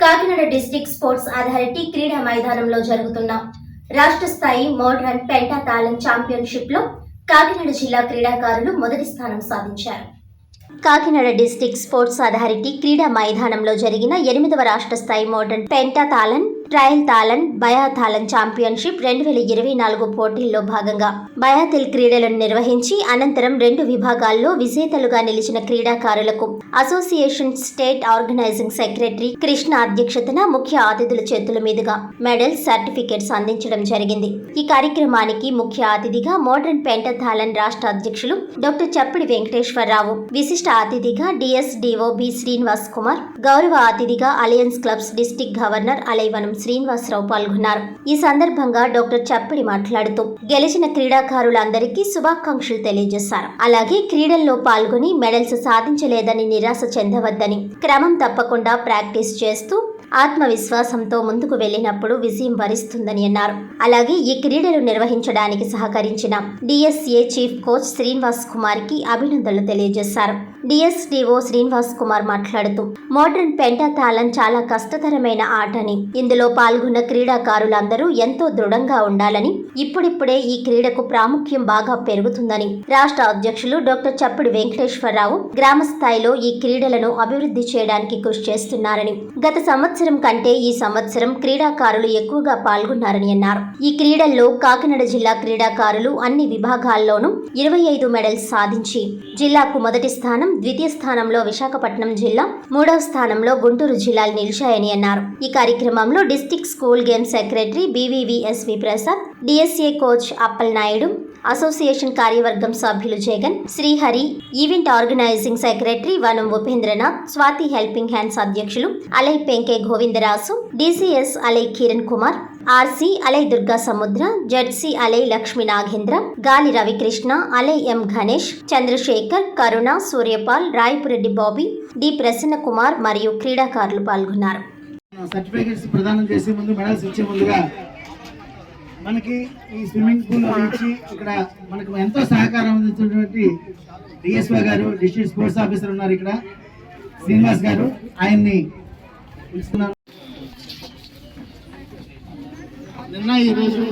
Kakinada district sports authority క్రీడా మైదానంలో జరుగుతున్న రాష్ట్ర స్థాయి మోడ్రన్ పెంటాతాలన్ ఛాంపియన్షిప్లో కాకినాడ జిల్లా క్రీడాకారులు మొదటి స్థానం సాధించారు. కాకినాడ డిస్టిక్ స్పోర్ట్స్ అథారిటీ క్రీడా మైదానంలో జరిగిన ఎనిమిదవ రాష్ట్ర స్థాయి modern pentathlon triathlon biathlon championship రెండు వేల ఇరవై నాలుగు పోటీల్లో భాగంగా. బయాథిల్ క్రీడలను నిర్వహించి అనంతరం రెండు విభాగాల్లో విజేతలుగా నిలిచిన క్రీడాకారులకు association state organising secretary Krishna అధ్యక్షతన ముఖ్య అతిథుల చేతుల మీదుగా మెడల్ సర్టిఫికెట్స్ అందించడం జరిగింది. ఈ కార్యక్రమానికి ముఖ్య అతిథిగా మోడర్న్ పెంటథాలన్ రాష్ట్ర అధ్యక్షులు డాక్టర్ చప్పిడి వెంకటేశ్వరరావు విశిష్ట అతిథిగా డిఎస్డిఓ బి శ్రీనివాస్ కుమార్ గౌరవ అతిథిగా alliance clubs district governor Alaivanam Srinivasarao పాల్గొన్నారు. ఈ సందర్భంగా డాక్టర్ చప్పిడి మాట్లాడుతూ గెలిచిన క్రీడాకారులందరికీ శుభాకాంక్షలు తెలియజేశారు. అలాగే క్రీడల్లో పాల్గొని మెడల్స్ సాధించలేదని నిరాశ చెందవద్దని క్రమం తప్పకుండా ప్రాక్టీస్ చేస్తూ ఆత్మవిశ్వాసంతో ముందుకు వెళ్ళినప్పుడు విజయం వరిస్తుందని అన్నారు. అలాగే ఈ క్రీడలు నిర్వహించడానికి సహకరించిన డిఎస్ఏ చీఫ్ కోచ్ శ్రీనివాస్ కుమార్కి అభినందనలు తెలియజేశారు. డిఎస్డిఓ శ్రీనివాస్ కుమార్ మాట్లాడుతూ మోడర్న్ పెంటాథాలన్ చాలా కష్టతరమైన ఆటని ఇందులో పాల్గొన్న క్రీడాకారులందరూ ఎంతో దృఢంగా ఉండాలని ఇప్పుడిప్పుడే ఈ క్రీడకు ప్రాముఖ్యం బాగా పెరుగుతుందని రాష్ట్ర అధ్యక్షులు డాక్టర్ చప్పుడు వెంకటేశ్వరరావు గ్రామ స్థాయిలో ఈ క్రీడలను అభివృద్ధి చేయడానికి కృషి చేస్తున్నారని గత సంవత్సరం కంటే ఈ సంవత్సరం క్రీడాకారులు ఎక్కువగా పాల్గొన్నారని అన్నారు. ఈ క్రీడల్లో కాకినాడ జిల్లా క్రీడాకారులు అన్ని విభాగాల్లోనూ ఇరవై ఐదు మెడల్స్ సాధించి జిల్లాకు మొదటి స్థానం ద్వితీయ స్థానంలో విశాఖపట్నం జిల్లా మూడవ స్థానంలో గుంటూరు జిల్లాలు నిలిచాయని అన్నారు. ఈ కార్యక్రమంలో district school games secretary B V V S V Prasad DSA coach Appal Naidu association కార్యవర్గం సభ్యులు Jagan Srihari event organizing secretary Vanam Upendranath Swathi helping hands అధ్యక్షులు అలై పెంకే గోవిందరాసు డిసిఎస్ అలై కిరణ్ కుమార్ ఆర్సీ అలై దుర్గా సముద్ర జడ్సీ అలై Lakshmi Nagendra Gali Ravikrishna Alai M Ganesh Chandrasekhar Karuna Suryapal Rayapureddy Bobby D Prasanna Kumar మరియు క్రీడాకారులు పాల్గొన్నారు. Certificates ప్రదానం చేసే ముందు మెడల్స్ ఇచ్చే ముందుగా మనకి ఈ స్విమ్మింగ్ పూల్ నుంచి ఇక్కడ మనకు ఎంతో సహకారం అందించినటువంటి డిఎస్ఓ గారు డిస్ట్రిక్ట్ స్పోర్ట్స్ ఆఫీసర్ ఉన్నారు ఇక్కడ. శ్రీనివాస్ గారు ఆయన్ని పిలుస్తున్నాను. నిన్న ఈరోజు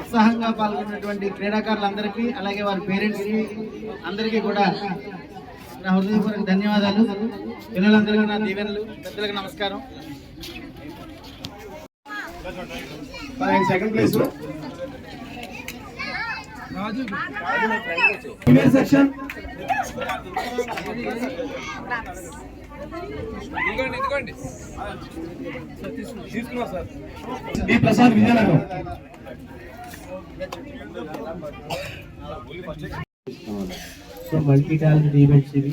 ఉత్సాహంగా పాల్గొన్నటువంటి క్రీడాకారులందరికీ అలాగే వారి పేరెంట్స్కి అందరికీ కూడా నా హృదయపూర్వక ధన్యవాదాలు. పిల్లలందరికీ నా దీవెనలు. పెద్దలకు నమస్కారం. Second place female section B Prasad Vizianagaram. So multi talent events ఇవి.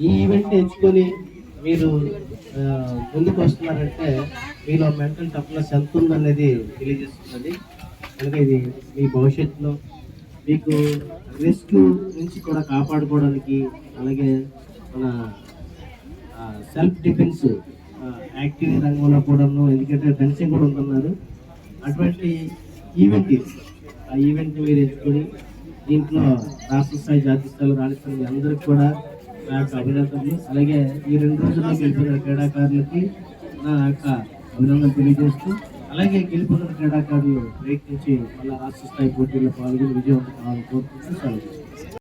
ఈ ఈవెంట్ ఎంచుకొని మీరు ముందుకు వస్తున్నారంటే మీలో మెంటల్ టఫ్నెస్ ఎంత ఉందనేది తెలియజేస్తున్నది కనుక ఇది మీ భవిష్యత్తులో మీకు రిస్క్ నుంచి కూడా కాపాడుకోవడానికి అలాగే మన సెల్ఫ్ డిఫెన్స్ యాక్టివ్ రంగంలో కూడాను ఎందుకంటే ఫెన్సింగ్ కూడా ఉంటున్నారు అటువంటి ఈవెంట్ ఆ ఈవెంట్ మీరు ఎంచుకొని దీంట్లో రాష్ట్ర స్థాయి జాతీయ స్థాయిలో రాణిస్తున్న అందరికి కూడా నా యొక్క అభినందనలు. అలాగే ఈ రెండు రోజుల్లో గెలిపిన క్రీడాకారులకి నా యొక్క అభినందనలు తెలియజేస్తూ అలాగే గెలుపొందిన క్రీడాకారులు ప్రయత్నించి మళ్ళీ రాష్ట్ర స్థాయి పోటీల్లో పాల్గొని విజయవంతం కావాలని కోరుకుంటూ సెలవు.